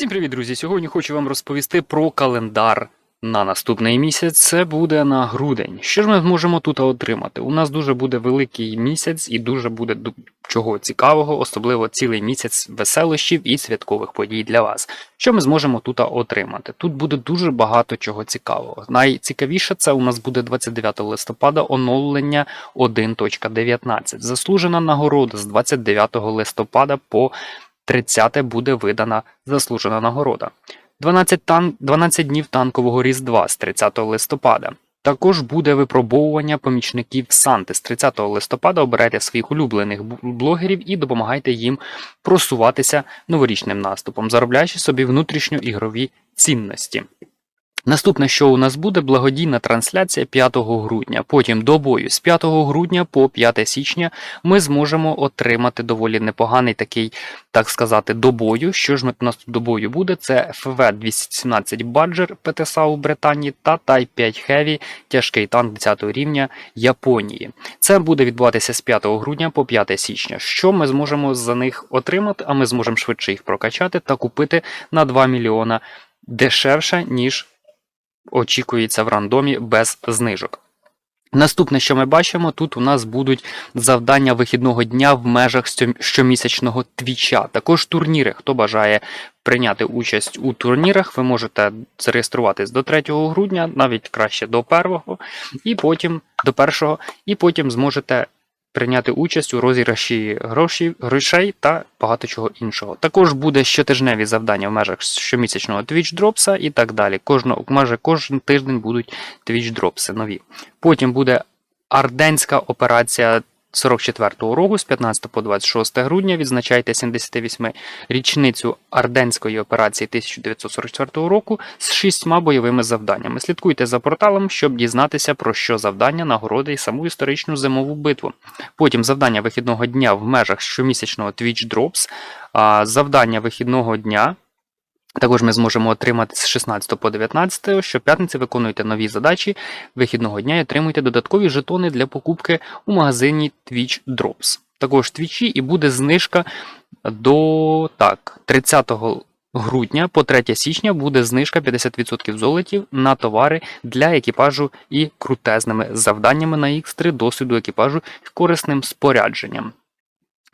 Всім привіт, друзі! Сьогодні хочу вам розповісти про календар на наступний місяць. Це буде на грудень. Що ж ми зможемо тут отримати? У нас дуже буде великий місяць і дуже буде чого цікавого, особливо цілий місяць веселощів і святкових подій для вас. Що ми зможемо тут отримати? Тут буде дуже багато чого цікавого. Найцікавіше це у нас буде 29 листопада оновлення 1.19. Заслужена нагорода з 29 листопада по 30 буде видана заслужена нагорода. 12, тан... 12 днів танкового Різдва з 30 листопада. Також буде випробовування помічників Санти. З 30 листопада обирайте своїх улюблених блогерів і допомагайте їм просуватися новорічним наступом, заробляючи собі внутрішньоігрові цінності. Наступне, що у нас буде, благодійна трансляція 5 грудня. Потім до бою з 5 грудня по 5 січня ми зможемо отримати доволі непоганий такий, так сказати, до бою. Що ж у нас тут до бою буде? Це FV 217 Badger ПТСА у Британії та Type 5 Heavy тяжкий танк 10 рівня Японії. Це буде відбуватися з 5 грудня по 5 січня. Що ми зможемо за них отримати? А ми зможемо швидше їх прокачати та купити на 2 мільйона дешевше, ніж очікується в рандомі без знижок. Наступне, що ми бачимо, тут у нас будуть завдання вихідного дня в межах щомісячного твіча. Також турніри. Хто бажає прийняти участь у турнірах, ви можете зареєструватись до 3 грудня, навіть краще до 1, і потім до 1, і потім зможете прийняти участь у розіграші грошей, грошей та багато чого іншого. Також буде щотижневі завдання в межах щомісячного Twitch Dropsa і так далі. Кожного, майже кожен тиждень будуть Twitch Dropси нові. Потім буде Арденська операція 44-го року з 15 по 26 грудня. Відзначайте 78 річницю Арденської операції 1944 року з шістьма бойовими завданнями. Слідкуйте за порталом, щоб дізнатися про що завдання, нагороди і саму історичну зимову битву. Потім завдання вихідного дня в межах щомісячного Twitch Drops. Завдання вихідного дня. Також ми зможемо отримати з 16 по 19, щоп'ятниці виконуйте нові задачі вихідного дня і отримуйте додаткові жетони для покупки у магазині Twitch Drops. Також Твічі і буде знижка до так, 30 грудня по 3 січня буде знижка 50% золотів на товари для екіпажу і крутезними завданнями на X3 досвіду екіпажу і корисним спорядженням.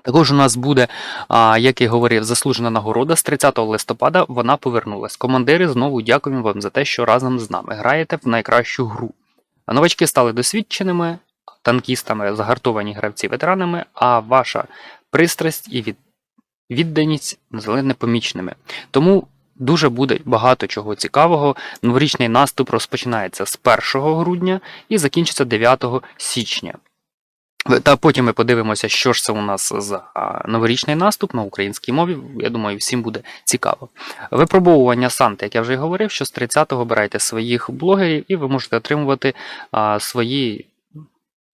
Також у нас буде, як я говорив, заслужена нагорода з 30 листопада. Вона повернулась. Командири знову дякуємо вам за те, що разом з нами граєте в найкращу гру. Новачки стали досвідченими, танкістами, загартовані гравці ветеранами, а ваша пристрасть і від... відданість називали непомічними. Тому дуже буде багато чого цікавого. Новорічний наступ розпочинається з 1 грудня і закінчиться 9 січня. Та потім ми подивимося, що ж це у нас за новорічний наступ на українській мові. Я думаю, всім буде цікаво. Випробовування Санти, як я вже й говорив, що з 30-го обирайте своїх блогерів і ви можете отримувати свої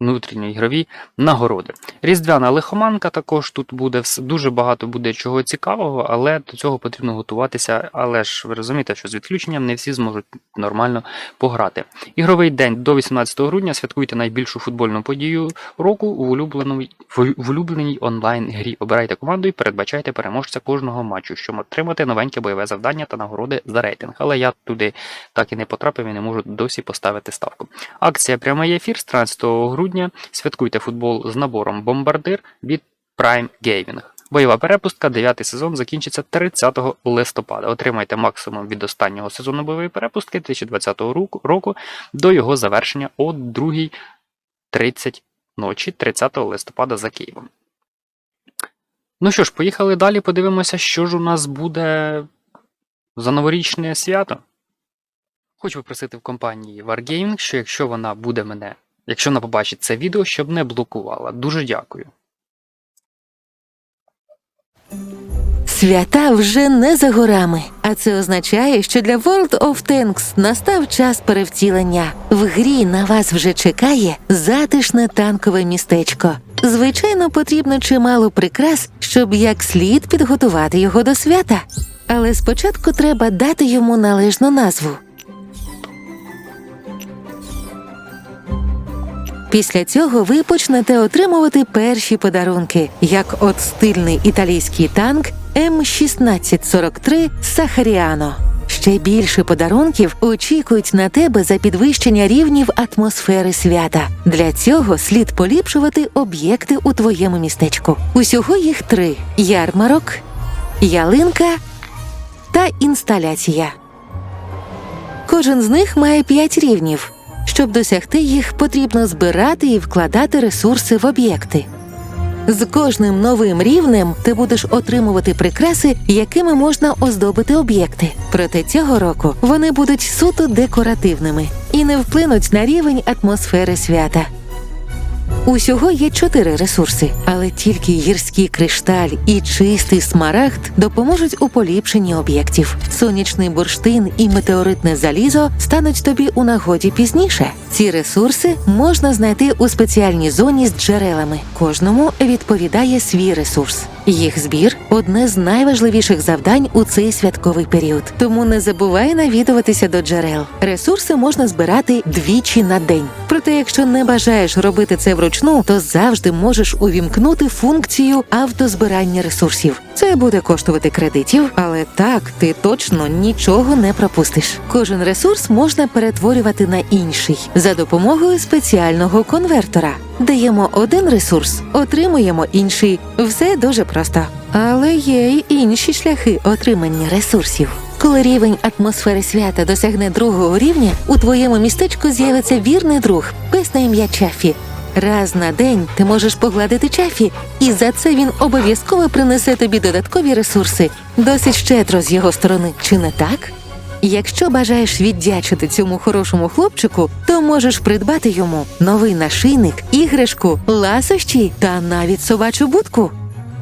внутрішньоігрові нагороди. Різдвяна лихоманка також тут буде дуже багато буде чого цікавого, але до цього потрібно готуватися. Але ж ви розумієте, що з відключенням не всі зможуть нормально пограти. Ігровий день до 18 грудня святкуйте найбільшу футбольну подію року у улюбленій, в улюбленій онлайн-грі. Обирайте команду і передбачайте переможця кожного матчу, щоб отримати новеньке бойове завдання та нагороди за рейтинг. Але я туди так і не потрапив і не можу досі поставити ставку. Акція прямий ефір з 13 грудня. Святкуйте футбол з набором Бомбардир від Prime Gaming. Бойова перепустка, 9 сезон закінчиться 30 листопада. Отримайте максимум від останнього сезону бойової перепустки 2020 року, року до його завершення о 2.30 ночі 30 листопада за Києвом. Ну що ж, поїхали далі. Подивимося, що ж у нас буде за новорічне свято. Хочу попросити в компанії Wargaming, що якщо вона буде мене, якщо вона побачить це відео, щоб не блокувала. Дуже дякую. Свята вже не за горами, а це означає, що для World of Tanks настав час перевтілення. В грі на вас вже чекає затишне танкове містечко. Звичайно, потрібно чимало прикрас, щоб як слід підготувати його до свята. Але спочатку треба дати йому належну назву. Після цього ви почнете отримувати перші подарунки, як от стильний італійський танк М1643 Сахаріано. Ще більше подарунків очікують на тебе за підвищення рівнів атмосфери свята. Для цього слід поліпшувати об'єкти у твоєму містечку. Усього їх три: ярмарок, ялинка та інсталяція. Кожен з них має п'ять рівнів. Щоб досягти їх, потрібно збирати і вкладати ресурси в об'єкти. З кожним новим рівнем ти будеш отримувати прикраси, якими можна оздобити об'єкти. Проте цього року вони будуть суто декоративними і не вплинуть на рівень атмосфери свята. Усього є чотири ресурси, але тільки гірський кришталь і чистий смарагд допоможуть у поліпшенні об'єктів. Сонячний бурштин і метеоритне залізо стануть тобі у нагоді пізніше. Ці ресурси можна знайти у спеціальній зоні з джерелами. Кожному відповідає свій ресурс. Їх збір одне з найважливіших завдань у цей святковий період. Тому не забувай навідуватися до джерел. Ресурси можна збирати двічі на день. Проте, якщо не бажаєш робити це вручну, то завжди можеш увімкнути функцію автозбирання ресурсів. Це буде коштувати кредитів, але так ти точно нічого не пропустиш. Кожен ресурс можна перетворювати на інший за допомогою спеціального конвертора. Даємо один ресурс, отримуємо інший. Все дуже просто. Але є й інші шляхи отримання ресурсів. Коли рівень атмосфери свята досягне другого рівня, у твоєму містечку з'явиться вірний друг, пес на ім'я Чафі. Раз на день ти можеш погладити Чафі, і за це він обов'язково принесе тобі додаткові ресурси. Досить щедро з його сторони, чи не так? Якщо бажаєш віддячити цьому хорошому хлопчику, то можеш придбати йому новий нашийник, іграшку, ласощі та навіть собачу будку.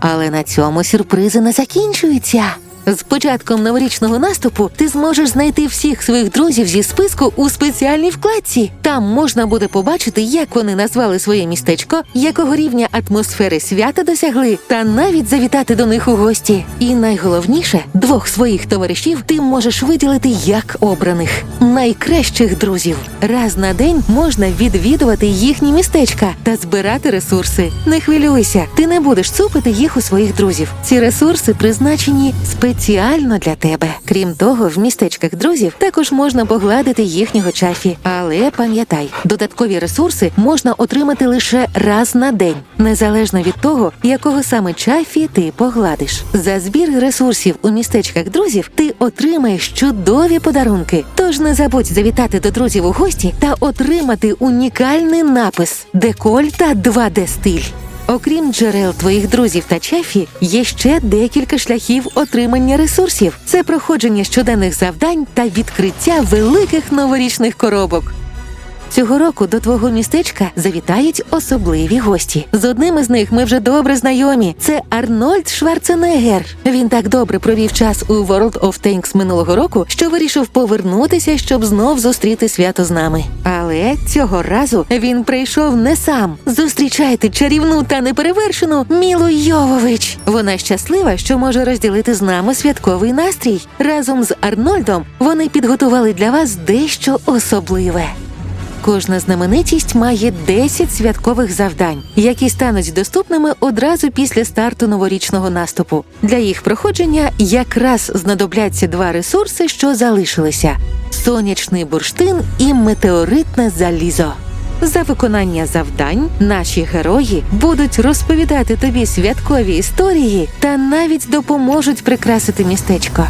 Але на цьому сюрпризи не закінчуються. З початком новорічного наступу ти зможеш знайти всіх своїх друзів зі списку у спеціальній вкладці. Там можна буде побачити, як вони назвали своє містечко, якого рівня атмосфери свята досягли, та навіть завітати до них у гості. І найголовніше, двох своїх товаришів ти можеш виділити як обраних найкращих друзів. Раз на день можна відвідувати їхні містечка та збирати ресурси. Не хвилюйся, ти не будеш цупити їх у своїх друзів. Ці ресурси призначені спеціально для тебе. Крім того, в містечках друзів також можна погладити їхнього чафі. Але пам'ятай, додаткові ресурси можна отримати лише раз на день, незалежно від того, якого саме чафі ти погладиш. За збір ресурсів у містечках друзів ти отримаєш чудові подарунки. Тож не забудь завітати до друзів у гості та отримати унікальний напис Деколь та 2D стиль. Окрім джерел твоїх друзів та чефі, є ще декілька шляхів отримання ресурсів: це проходження щоденних завдань та відкриття великих новорічних коробок. Цього року до твого містечка завітають особливі гості. З одним із них ми вже добре знайомі. Це Арнольд Шварценеггер. Він так добре провів час у World of Tanks минулого року, що вирішив повернутися, щоб знов зустріти свято з нами. Але цього разу він прийшов не сам. Зустрічайте чарівну та неперевершену Мілу Йовович. Вона щаслива, що може розділити з нами святковий настрій. Разом з Арнольдом вони підготували для вас дещо особливе. Кожна знаменитість має 10 святкових завдань, які стануть доступними одразу після старту новорічного наступу. Для їх проходження якраз знадобляться два ресурси, що залишилися: сонячний бурштин і метеоритне залізо. За виконання завдань наші герої будуть розповідати тобі святкові історії та навіть допоможуть прикрасити містечко.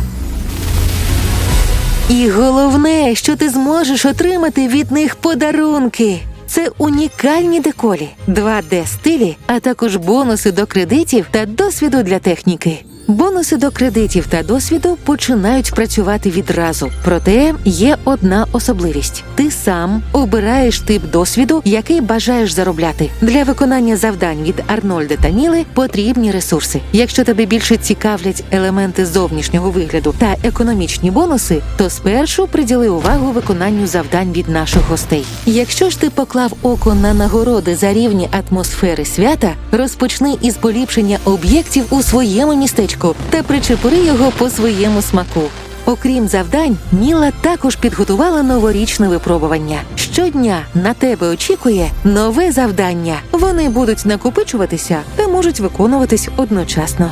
І головне, що ти зможеш отримати від них подарунки. Це унікальні деколі, 2D стилі, а також бонуси до кредитів та досвіду для техніки. Бонуси до кредитів та досвіду починають працювати відразу. Проте є одна особливість: ти сам обираєш тип досвіду, який бажаєш заробляти. Для виконання завдань від Арнольда та Міли потрібні ресурси. Якщо тебе більше цікавлять елементи зовнішнього вигляду та економічні бонуси, то спершу приділи увагу виконанню завдань від наших гостей. Якщо ж ти поклав око на нагороди за рівні атмосфери свята, розпочни із поліпшення об'єктів у своєму містечку та причепури його по своєму смаку. Окрім завдань, Міла також підготувала новорічне випробування. Щодня на тебе очікує нове завдання. Вони будуть накопичуватися та можуть виконуватись одночасно.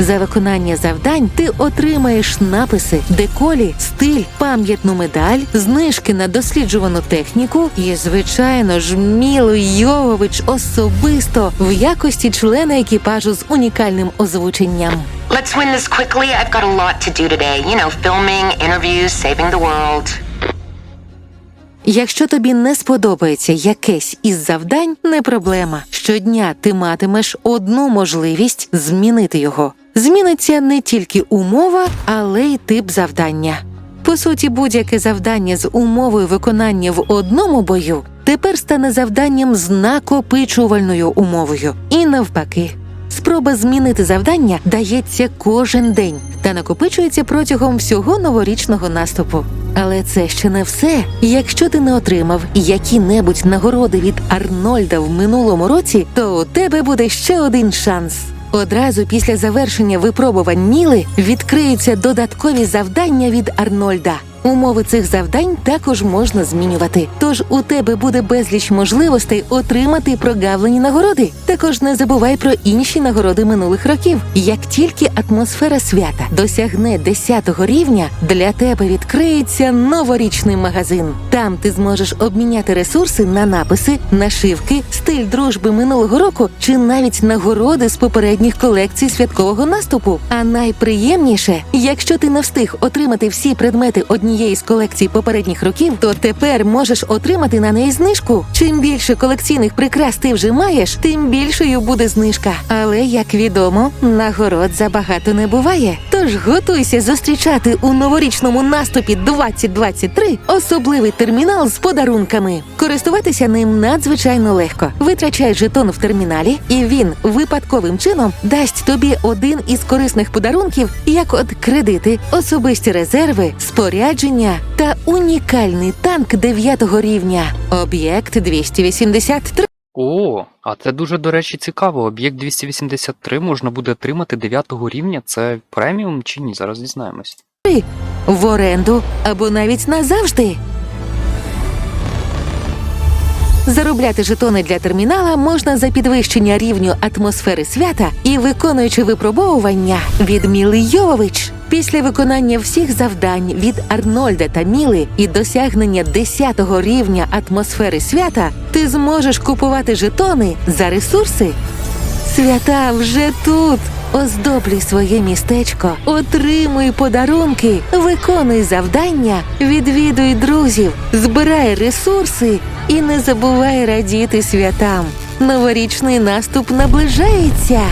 За виконання завдань ти отримаєш написи, деколі, стиль, пам'ятну медаль, знижки на досліджувану техніку і, звичайно ж, Мілу Йовович особисто в якості члена екіпажу з унікальним озвученням. Let's win this quickly. I've got a lot to do today. You know, filming, interviews, saving the world. Якщо тобі не сподобається якесь із завдань, не проблема. Щодня ти матимеш одну можливість змінити його. Зміниться не тільки умова, але й тип завдання. По суті, будь-яке завдання з умовою виконання в одному бою тепер стане завданням з накопичувальною умовою. І навпаки. Спроба змінити завдання дається кожен день та накопичується протягом всього новорічного наступу. Але це ще не все. Якщо ти не отримав які-небудь нагороди від Арнольда в минулому році, то у тебе буде ще один шанс. Одразу після завершення випробувань Міли відкриються додаткові завдання від Арнольда. Умови цих завдань також можна змінювати. Тож у тебе буде безліч можливостей отримати прогавлені нагороди. Також не забувай про інші нагороди минулих років. Як тільки атмосфера свята досягне 10-го рівня, для тебе відкриється новорічний магазин. Там ти зможеш обміняти ресурси на написи, нашивки, стиль дружби минулого року чи навіть нагороди з попередніх колекцій святкового наступу. А найприємніше, якщо ти не встиг отримати всі предмети однієї з колекцій попередніх років, то тепер можеш отримати на неї знижку. Чим більше колекційних прикрас ти вже маєш, тим більшою буде знижка. Але як відомо, нагород забагато не буває. Тож готуйся зустрічати у новорічному наступі 2023 особливий термінал з подарунками. Користуватися ним надзвичайно легко. Витрачай жетон в терміналі, і він випадковим чином дасть тобі один із корисних подарунків, як от кредити, особисті резерви, спорядження та унікальний танк 9 рівня. Об'єкт 283. О, а це дуже, до речі, цікаво. Об'єкт 283 можна буде отримати 9 рівня. Це преміум чи ні? Зараз дізнаємось. в оренду або навіть назавжди. Заробляти жетони для термінала можна за підвищення рівню атмосфери свята і виконуючи випробовування від Міли Йовович. Після виконання всіх завдань від Арнольда та Міли і досягнення 10-го рівня атмосфери свята ти зможеш купувати жетони за ресурси. Свята вже тут. Оздоблюй своє містечко, отримуй подарунки, виконуй завдання, відвідуй друзів, збирай ресурси і не забувай радіти святам. Новорічний наступ наближається.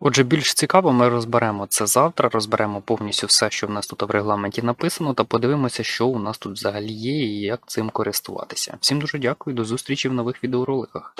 Отже, більш цікаво, ми розберемо це завтра, розберемо повністю все, що в нас тут в регламенті написано, та подивимося, що у нас тут взагалі є і як цим користуватися. Всім дуже дякую, до зустрічі в нових відеороликах.